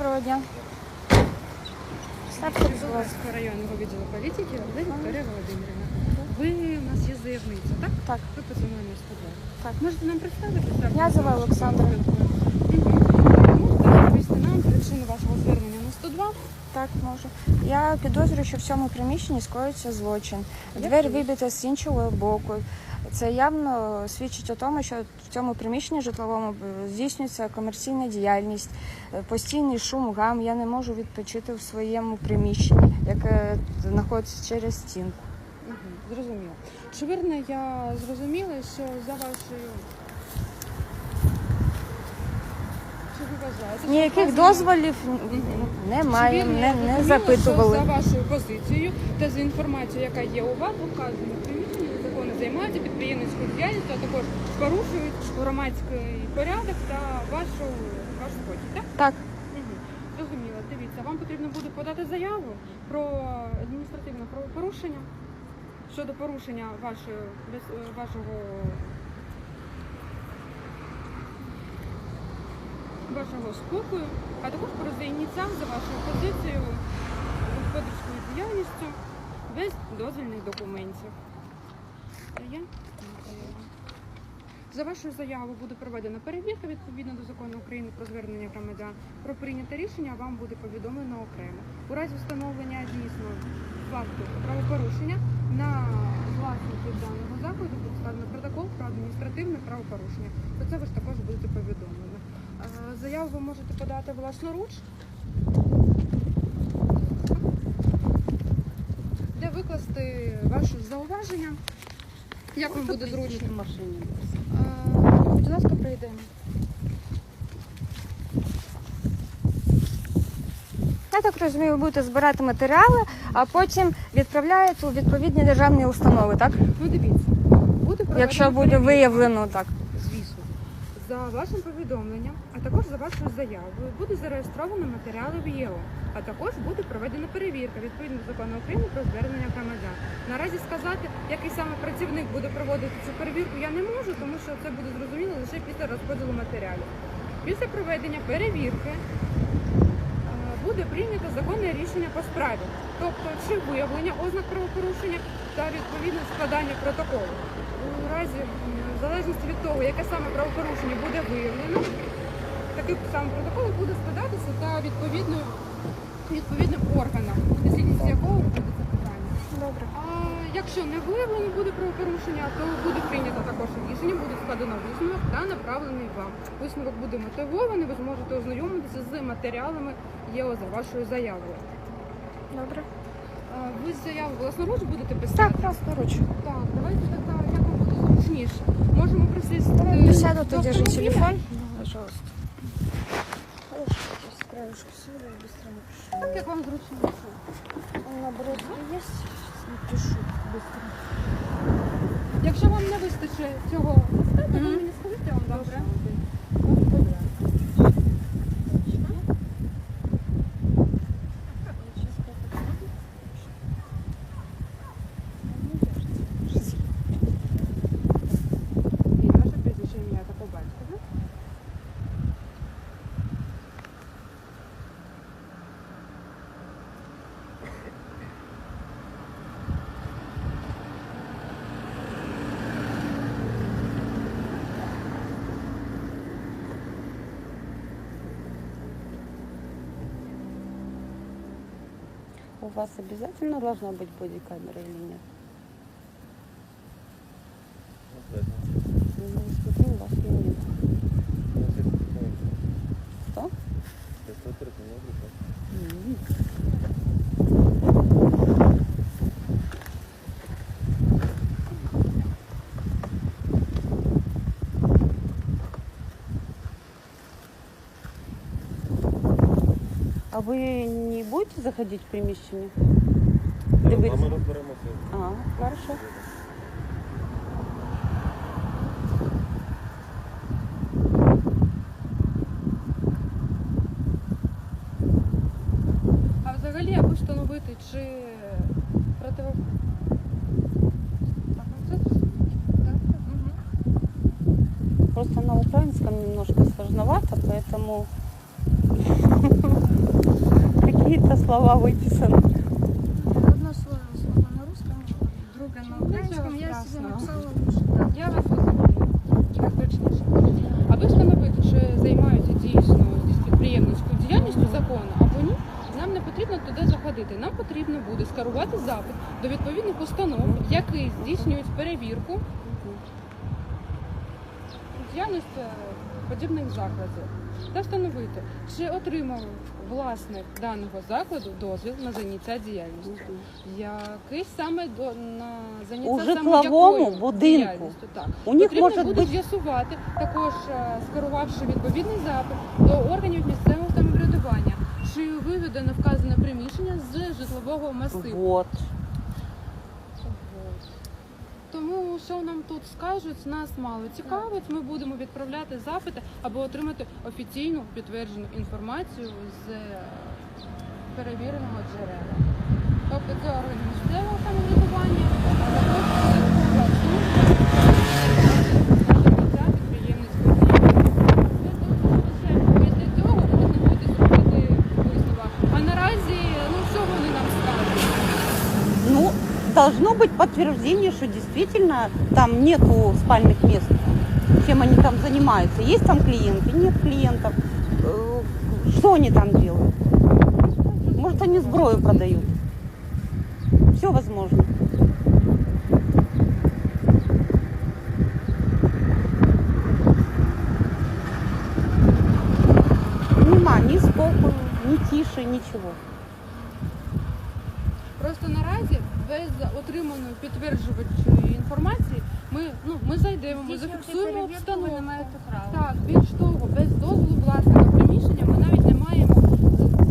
Доброго дня. Житомирського районного відділу політики Олег Вікторія Володимирівна. Ви у нас є заявниця, так? Так. Ви позвонили 102. Так. Можете нам представитися? Я звала Олександра. Можете розповісти нам причину вашого звернення на 102? Так, можу. Я підозрюю, що в цьому приміщенні скоїться злочин. Двері Який? вибита з іншого боку. Це явно свідчить о тому, що в цьому приміщенні житловому е, здійснюється комерційна діяльність, е, постійний шум, гам. Я не можу відпочити в своєму приміщенні, яке знаходиться через стінку. Угу. Зрозуміло. Чи вірно я зрозуміла, що за вашою... Чи ви вважаєте, що Ніяких вказано- дозволів немає, Чи вірно не, я не зрозуміла, запитували. За вашою позицією та за інформацією, яка є у вас, указані приміщення займаються підприємницькою діяльністю, а також порушують громадський порядок та вашу ваш спокій, так? Так, Угу. Зрозуміло. Дивіться, вам потрібно буде подати заяву про адміністративне правопорушення щодо порушення вашої, вашого вашого спокою, а також про зайняття за вашою позицією господарською діяльністю без дозвільних документів. Є? За вашою заявою буде проведена перевірка відповідно до закону України про звернення громадян. Про прийняте рішення вам буде повідомлено окремо. У разі встановлення дійсно факту правопорушення на власників даного заходу буде складено протокол про адміністративне правопорушення. Про це ви ж також будете повідомлені. Е, Заяву ви можете подати власноруч. Де викласти ваші зауваження. Як вам буде зручно? машині? Будь ласка, прийдемо. я так розумію, ви будете збирати матеріали, а потім відправляєте у відповідні державні установи, так? Ну дивіться, буде Якщо буде перевірка, виявлено так. За вашим повідомленням, а також за вашою заявою, буде зареєстровано матеріали в ЄО, а також буде проведена перевірка відповідно до закону України про звернення громадян. Наразі сказати, який саме працівник буде проводити цю перевірку, я не можу, тому що це буде зрозуміло лише після розподілу матеріалів. Після проведення перевірки е, буде прийнято законне рішення по справі, тобто чи виявлення ознак правопорушення та відповідне складання протоколу. У разі, в залежності від того, яке саме правопорушення буде виявлено, такий саме протокол буде складатися та відповідно відповідним органам, підслідність якого буде це питання. Добре. А якщо не виявлено буде правопорушення, то буде прийнято також рішення, буде складено висновок та направлений вам. Висновок буде мотивований, ви зможете ознайомитися з матеріалами ЄО за вашою заявою. Добре. А Ви заяву власноруч будете писати? Так, власноруч. Так, давайте буде зручніше. Можемо присісти. Давайте сяду, до ты держи автомобіля. телефон. Пожалуйста. Хорошо, сейчас с краешку сяду и быстро напишу. Так, як вам зручніше. Он наброски есть? Сейчас напишу быстро. Якщо вам не вистачить цього, так, ви Мгм. мені скажіть, я вам дам. Добре. Вас обязательно должна быть бодикамера или нет? Ну, смотрю, у вас ее нет. Что? А не будете заходить в приміщення? Дивитися? Ми розберемося. А, хорошо. А взагалі, аби встановити, чи противо... Так, ну. Просто на украинском немножко сложновато, поэтому Какие-то слова выписаны. Одно слово, слово на русском, друге на українському. Я страшного. написала так. Я вас. Так точніше. Аби встановити, чи займаються дійсно підприємницькою діяльністю закону або ні, нам не потрібно туди заходити. Нам потрібно буде скерувати запит до відповідних установ, які здійснюють перевірку діяльності подібних закладів та встановити, чи отримав власник даного закладу дозвіл на заняття діяльністю. Який саме до на заняття У саме житловому якою будинку. діяльністю, Так У них потрібно может буде бути з'ясувати, також е, скерувавши відповідний запит до органів місцевого самоврядування, чи виведено вказане приміщення з житлового масиву. вот. Тому що нам тут скажуть, нас мало цікавить. Ми будемо відправляти запити або отримати офіційну підтверджену інформацію з е, перевіреного джерела. Тобто це місцевого самоврядування, должно быть подтверждение, что действительно там нету спальных мест. Чем они там занимаются? Есть там клиенты, нет клиентов. Э, Что они там делают? Может, они сброю продают? Все возможно. Нема ни спокою, ни тише, ничего. Просто наразі без отриманої підтверджувачої інформації ми ну ми зайдемо, ми зафіксуємо обстановку. Так, більш того, без дозволу власника приміщення ми навіть не маємо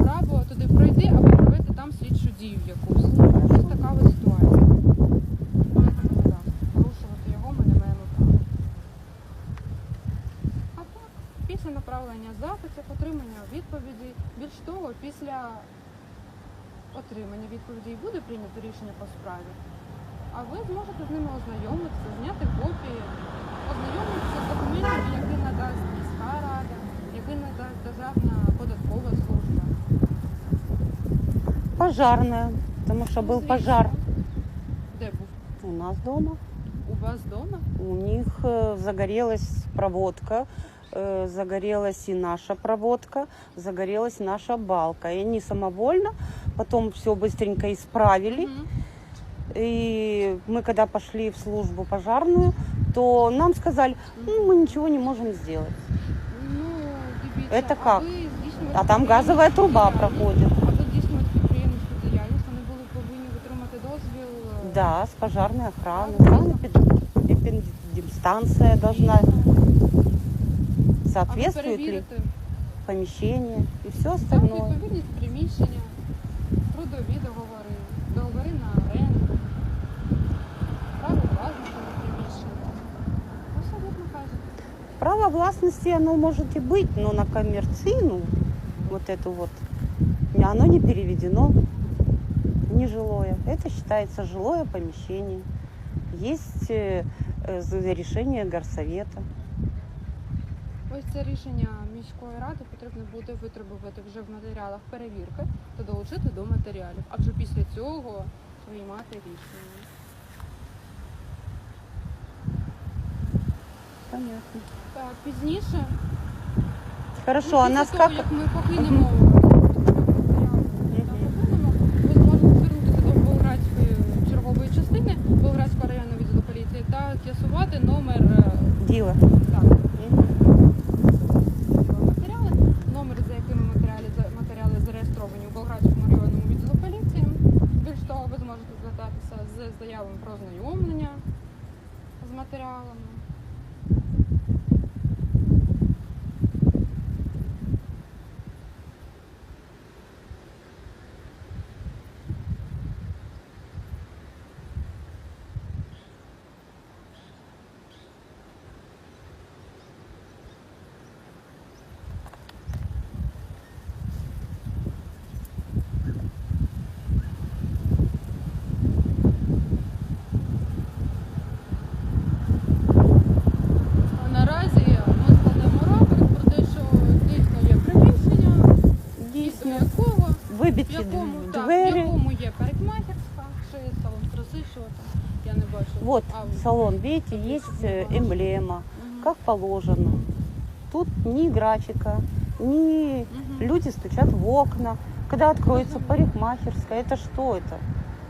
права туди пройти або провести там слідчу дію якусь. Ось така ось ситуація. Ну, Порушувати його ми не маємо права. А так, після направлення запитів, отримання відповідей, більш того, після отримання відповідей буде прийнято рішення по справі. А ви зможете з ними ознайомитися, зняти копії, ознайомитися з документами, які надасть міська рада, які надасть Державна податкова служба. Пожарная, потому что был Звісно. пожар Де був? у нас дома. У вас вдома? У них э, загорелась проводка, э, загорелась и наша проводка, загорелась наша балка. И они самовольно потом все быстренько исправили. Мгм. И мы когда пошли в службу пожарную, то нам сказали, ну мы ничего не можем сделать. Ну, дивіться, Это а как? ви здійснюєте А там газовая труба підприємницьку проходит. діяльність. А ви здійснюєте підприємницьку діяльність, вони були повинні отримати дозвіл. е, Да, с пожарной охраны. Да, Охрана станция должна А ви соответствует ли перевірите помещение и все Так, остальное. відповідність приміщення, трудові договори, договори на оренду, право власності на приміщення. Абсолютно кажете. Право властности оно может и быть, но на коммерцину вот эту вот оно не переведено в нежилое. Это считается жилое помещение. Есть э, э, за- решение горсовета. Ось це рішення міської ради потрібно буде витребувати вже в матеріалах перевірки та долучити до матеріалів, а вже після цього приймати рішення. Понятно. Так, пізніше, Хорошо, ну, а після нас того, как? як ми покинемо, вибиті якому, так, в двері. якому є парикмахерська, чи салон краси, що там, я не бачу. Вот А, ви- салон, видите, есть э, эмблема, Мгм. как положено. Тут ни графика, ни Мгм. люди стучат в окна. Когда откроется парикмахерская, это что это?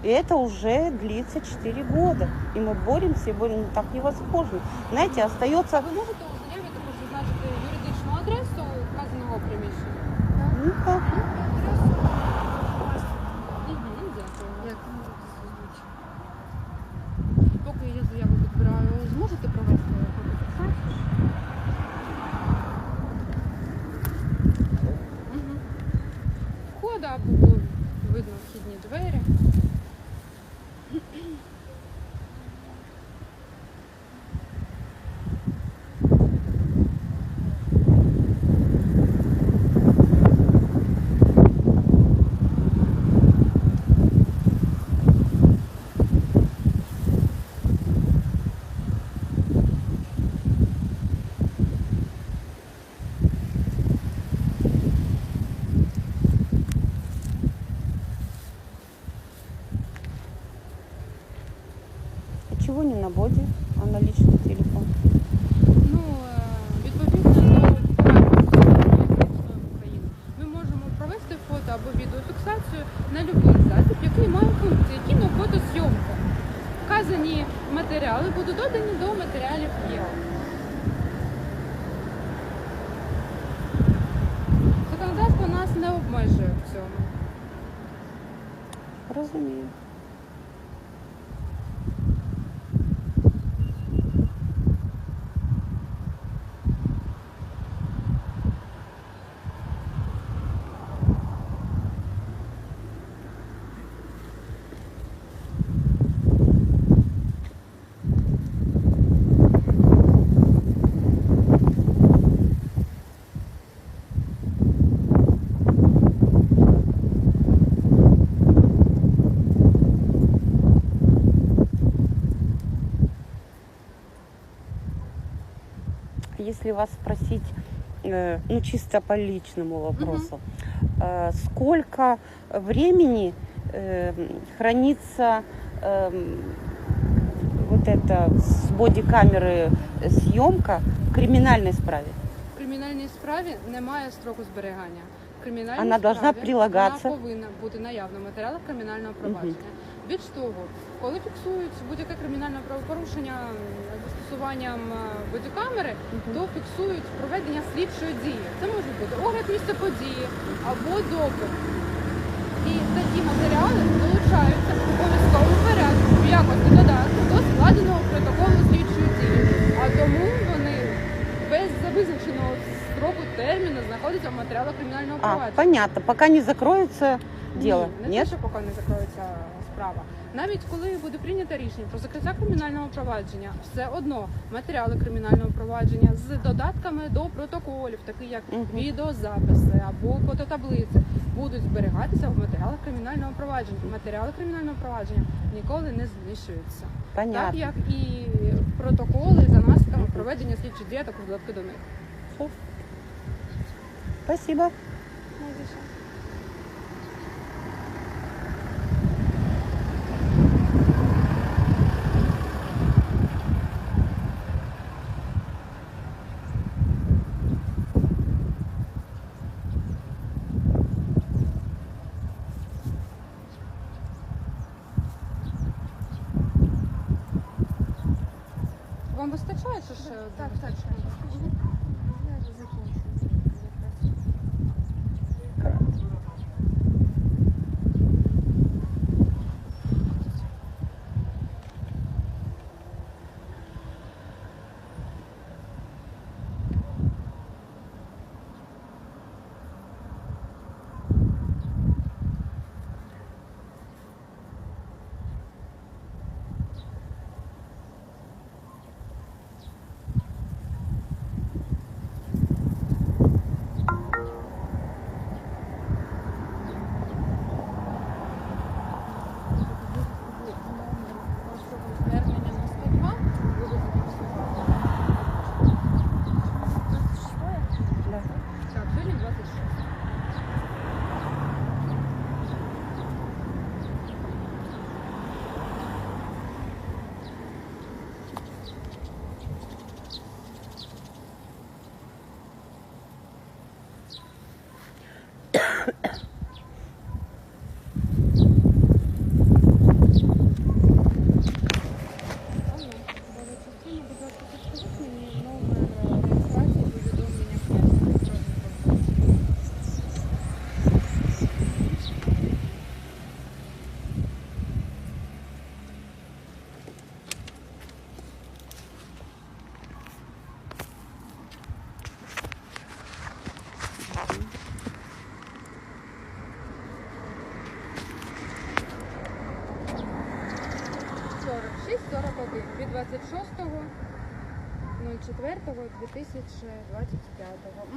И это уже длится 4 года. И мы боремся, и боремся, ну, так невозможно. Знаете, остается... А ви можете обмежує в цьому. Разумею. Если вас спросить, э, ну чисто по личному вопросу, э, сколько времени э, хранится эм, вот это с бодикамеры съемка в криминальной справе? В кримінальній справі немає строку зберігання. В кримінальній Вона должна справі прилагатися. Вона повинна бути наявна в матеріалах кримінального провадження. Більш того, коли фіксують будь-яке кримінальне правопорушення застосуванням е, бодікамери, то фіксують проведення слідчої дії. Це може бути огляд місця події або допит. І такі матеріали долучаються в обов'язковому порядку в якості додатку до складеного протоколу слідчої дії. А тому вони без визначеного строку терміну знаходяться в матеріалах кримінального А, провадження. понятно. Пока не закроется дело. Ні, не Нет? те, що поки не закроється справа. Навіть коли буде прийнято рішення про закриття кримінального провадження, все одно матеріали кримінального провадження з додатками до протоколів, такі як Мгм. відеозаписи або фототаблиці, будуть зберігатися в матеріалах кримінального провадження. Матеріали кримінального провадження ніколи не знищуються, так Понятно. як і протоколи за наслідками проведення слідчих дій, а також додатки до них. Спасибо. Вам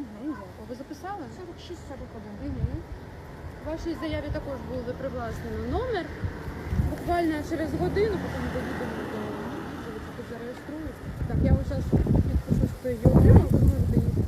Угу, дякую. Ви записали? 46 41. Угу. В вашій заяві також був привласнено номер. Буквально через годину, потім доїдемо до зареєструєте. Так, я ось зараз підпишу з її отримав, ви можете